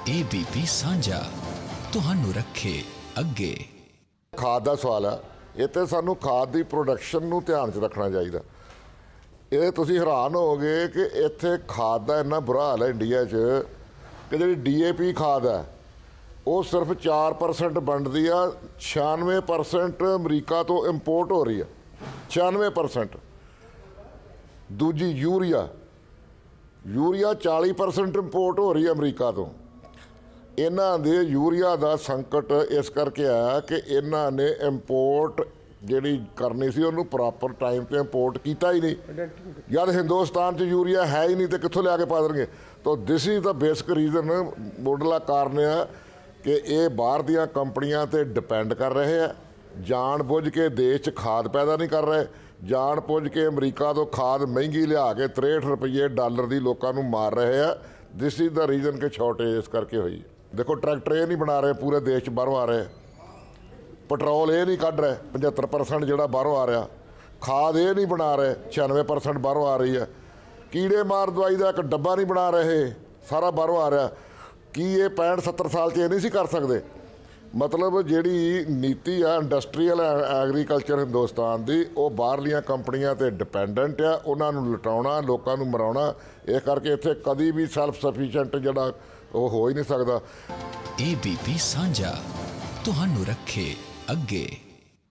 ABP ਸਾਂਝਾ, ਤੁਹਾਨੂੰ ਰੱਖੇ ਅੱਗੇ। ਖਾਦ ਦਾ ਸਵਾਲ ਆ। ਇਹ ਤੇ ਸਾਨੂੰ ਖਾਦ ਦੀ ਪ੍ਰੋਡਕਸ਼ਨ ਨੂੰ ਧਿਆਨ 'ਚ ਰੱਖਣਾ ਚਾਹੀਦਾ। ਇਹ ਤੁਸੀਂ ਹੈਰਾਨ ਹੋਵੋਗੇ ਕਿ ਇੱਥੇ ਖਾਦ ਦਾ ਇੰਨਾ ਬੁਰਾ ਹਾਲ ਹੈ ਇੰਡੀਆ 'ਚ ਕਿ ਜਿਹੜੀ ਡੀਏਪੀ ਖਾਦ ਹੈ ਉਹ ਸਿਰਫ 4% ਬਣਦੀ ਆ 96% ਅਮਰੀਕਾ ਤੋਂ ਇੰਪੋਰਟ ਹੋ ਰਹੀ ਆ। 96% ਦੂਜੀ ਯੂਰੀਆ। ਯੂਰੀਆ 40% ਇੰਪੋਰਟ ਹੋ ਰਹੀ ਹੈ ਅਮਰੀਕਾ ਤੋਂ। ਇਹਨਾਂ ਦੇ ਯੂਰੀਆ ਦਾ ਸੰਕਟ ਇਸ ਕਰਕੇ ਆਇਆ ਕਿ ਇਹਨਾਂ ਨੇ ਇੰਪੋਰਟ ਜਿਹੜੀ ਕਰਨੀ ਸੀ, ਉਹਨੂੰ ਪ੍ਰੋਪਰ ਟਾਈਮ ਤੇ ਇੰਪੋਰਟ ਕੀਤਾ ਹੀ ਨਹੀਂ। ਜਦ ਹਿੰਦੁਸਤਾਨ 'ਚ ਯੂਰੀਆ ਹੈ ਹੀ ਨਹੀਂ ਤੇ ਕਿੱਥੋਂ ਲਿਆ ਕੇ ਪਾ ਦੇਣਗੇ? ਤਾਂ this is the basic reason ਮੋਡਲਾ ਕਾਰਨ ਆ ਕਿ ਇਹ ਬਾਹਰ ਦੀਆਂ ਕੰਪਨੀਆਂ ਤੇ ਡਿਪੈਂਡ ਕਰ ਰਹੇ ਆ। ਜਾਣ ਬੁੱਝ ਕੇ ਦੇਸ਼ 'ਚ ਖਾਦ ਪੈਦਾ ਨਹੀਂ ਕਰ ਰਹੇ। ਜਾਣ ਬੁੱਝ ਕੇ ਅਮਰੀਕਾ ਤੋਂ ਖਾਦ ਮਹਿੰਗੀ ਲਿਆ ਕੇ 63 ਰੁਪਏ ਡਾਲਰ ਦੀ ਲੋਕਾਂ ਨੂੰ ਮਾਰ ਰਹੇ ਆ। ਦਿਸ ਇਜ਼ ਦਾ ਰੀਜ਼ਨ ਕਿ ਸ਼ਾਰਟੇਜ ਇਸ ਕਰਕੇ ਹੋਈ ਦੇਖੋ ਟਰੈਕਟਰ ਇਹ ਨਹੀਂ ਬਣਾ ਰਹੇ, ਪੂਰੇ ਦੇਸ਼ 'ਚ ਬਾਹਰੋਂ ਆ ਰਹੇ। ਪੈਟਰੋਲ ਇਹ ਨਹੀਂ ਕੱਢ ਰਹੇ 75% ਜਿਹੜਾ ਬਾਹਰੋਂ ਆ ਰਿਹਾ। ਖਾਦ ਇਹ ਨਹੀਂ ਬਣਾ ਰਹੇ 96% ਬਾਹਰੋਂ ਆ ਰਹੀ ਹੈ। ਕੀੜੇ ਮਾਰ ਦਵਾਈ ਦਾ ਇੱਕ ਡੱਬਾ ਨਹੀਂ ਬਣਾ ਰਹੇ, ਸਾਰਾ ਬਾਹਰੋਂ ਆ ਰਿਹਾ। ਕੀ ਇਹ 65 70 ਸਾਲ 'ਚ ਇਹ ਨਹੀਂ ਸੀ ਕਰ ਸਕਦੇ? ਮਤਲਬ ਜਿਹੜੀ ਨੀਤੀ ਆ ਇੰਡਸਟਰੀਅਲ ਐਗਰੀਕਲਚਰ ਹਿੰਦੁਸਤਾਨ ਦੀ, ਉਹ ਬਾਹਰਲੀਆਂ ਕੰਪਨੀਆਂ ਤੇ ਡਿਪੈਂਡੈਂਟ ਆ, ਉਹਨਾਂ ਨੂੰ ਲਟਾਉਣਾ, ਲੋਕਾਂ ਨੂੰ ਮਰਾਉਣਾ, ਇਹ ਕਰਕੇ ਇੱਥੇ ਕਦੀ ਵੀ ਸੈਲਫ ਸਫੀਸ਼ੀਐਂਟ ਜਿਹੜਾ ਉਹ ਹੋ ਹੀ ਨਹੀਂ ਸਕਦਾ। ABP ਸਾਂਝਾ, ਤੁਹਾਨੂੰ ਰੱਖੇ ਅੱਗੇ।